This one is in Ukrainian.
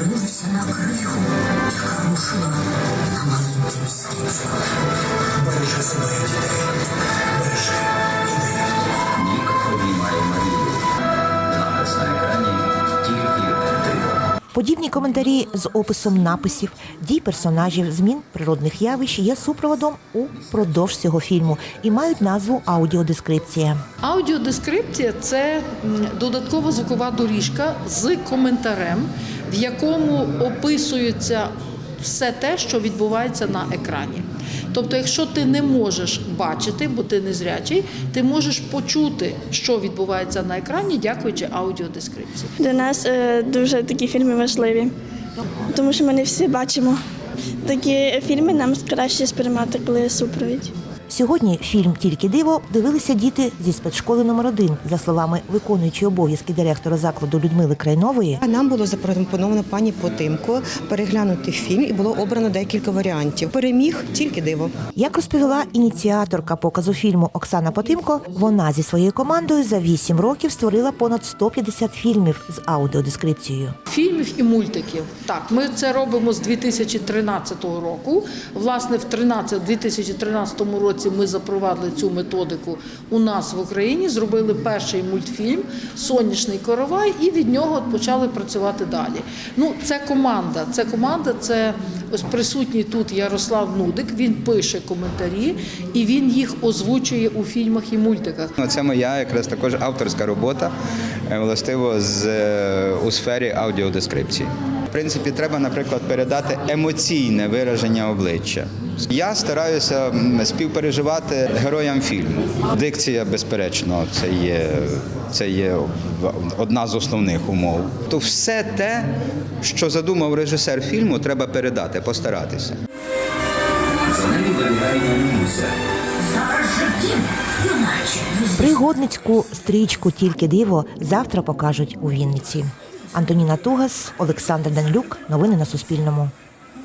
перетворилася на криху, яка рушила на маленьким стрічком. Подібні коментарі з описом написів, дій персонажів, змін природних явищ є супроводом упродовж цього фільму і мають назву аудіодескрипція. Аудіодескрипція це додаткова звукова доріжка з коментарем, в якому описується все те, що відбувається на екрані. Тобто, якщо ти не можеш бачити, бо ти незрячий, ти можеш почути, що відбувається на екрані, дякуючи аудіодескрипції. Для нас е, дуже такі фільми важливі, тому що ми не всі бачимо. Такі фільми нам краще сприймати, коли супровідь. Сьогодні фільм Тільки диво дивилися діти зі спецшколи номер 1 За словами виконуючої обов'язки директора закладу Людмили Крайнової, А Нам було запропоновано пані Потимко переглянути фільм і було обрано декілька варіантів. Переміг тільки диво. Як розповіла ініціаторка показу фільму Оксана Потимко, вона зі своєю командою за 8 років створила понад 150 фільмів з аудіодескрипцією. Фільмів і мультиків. Так, ми це робимо з 2013 року. Власне, в 13 2013 році ми запровадили цю методику у нас в Україні. Зробили перший мультфільм Сонячний коровай, і від нього почали працювати далі. Ну, це команда. Це команда, це ось присутній тут Ярослав Нудик. Він пише коментарі і він їх озвучує у фільмах і мультиках. Ну, Це моя якраз також авторська робота, е, властиво з е, у сфері аудіодескрипції. В принципі, треба, наприклад, передати емоційне вираження обличчя. Я стараюся співпереживати героям фільму. Дикція, безперечно, це є, це є одна з основних умов. То все те, що задумав режисер фільму, треба передати, постаратися. За нею. Пригодницьку стрічку Тільки диво завтра покажуть у Вінниці. Антоніна Тугас, Олександр Данлюк. Новини на Суспільному.